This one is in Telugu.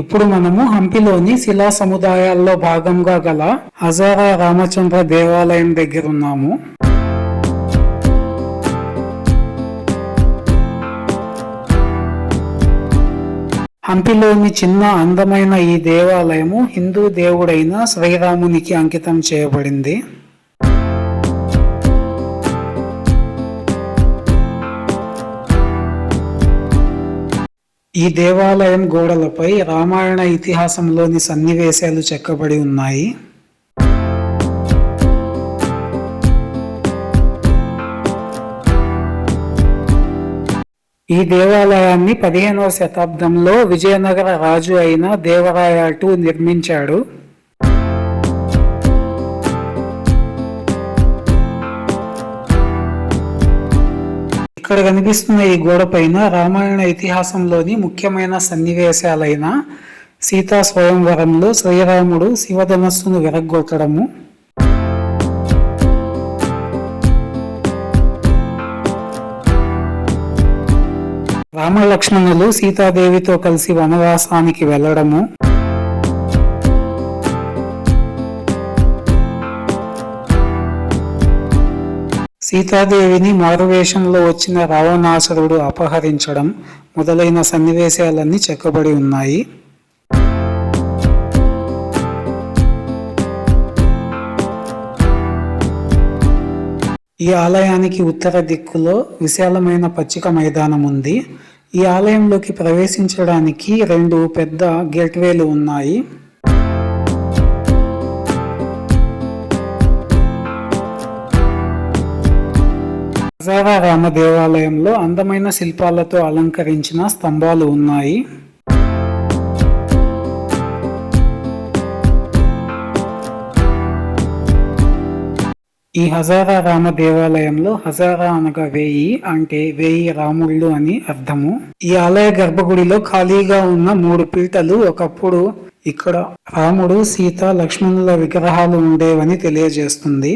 ఇప్పుడు మనము హంపిలోని శిలా సముదాయాల్లో భాగంగా గల హజారా రామచంద్ర దేవాలయం దగ్గర ఉన్నాము. హంపిలోని చిన్న అందమైన ఈ దేవాలయము హిందూ దేవుడైన శ్రీరామునికి అంకితం చేయబడింది. ఈ దేవాలయం గోడలపై రామాయణ ఇతిహాసంలోని సన్నివేశాలు చెక్కబడి ఉన్నాయి. ఈ దేవాలయాన్ని పదిహేనవ శతాబ్దంలో విజయనగర రాజు అయిన దేవరాయ నిర్మించాడు. ఇక్కడ కనిపిస్తున్న ఈ గోడ పైన రామాయణ ఇతిహాసంలోని ముఖ్యమైన సన్నివేశాలైన సీతా స్వయంవరంలో శ్రీరాముడు శివధనస్సును విరగ్గొట్టడము. రామలక్ష్మణులు సీతాదేవితో కలిసి వనవాసానికి వెళ్ళడము. సీతాదేవిని మారువేషంలో వచ్చిన రావణాసురుడు అపహరించడం మొదలైన సన్నివేశాలన్నీ చెక్కబడి ఉన్నాయి. ఈ ఆలయానికి ఉత్తర దిక్కులో విశాలమైన పచ్చిక మైదానం ఉంది. ఈ ఆలయంలోకి ప్రవేశించడానికి రెండు పెద్ద గేట్వేలు ఉన్నాయి. హజారా రామ దేవాలయంలో అందమైన శిల్పాలతో అలంకరించిన స్తంభాలు ఉన్నాయి. ఈ హజారా రామ దేవాలయంలో హజారా అనగా వేయి అంటే వేయి రాముళ్ళు అని అర్థము. ఈ ఆలయ గర్భగుడిలో ఖాళీగా ఉన్న మూడు పీటలు ఒకప్పుడు ఇక్కడ రాముడు సీత లక్ష్మణుల విగ్రహాలు ఉండేవని తెలియజేస్తుంది.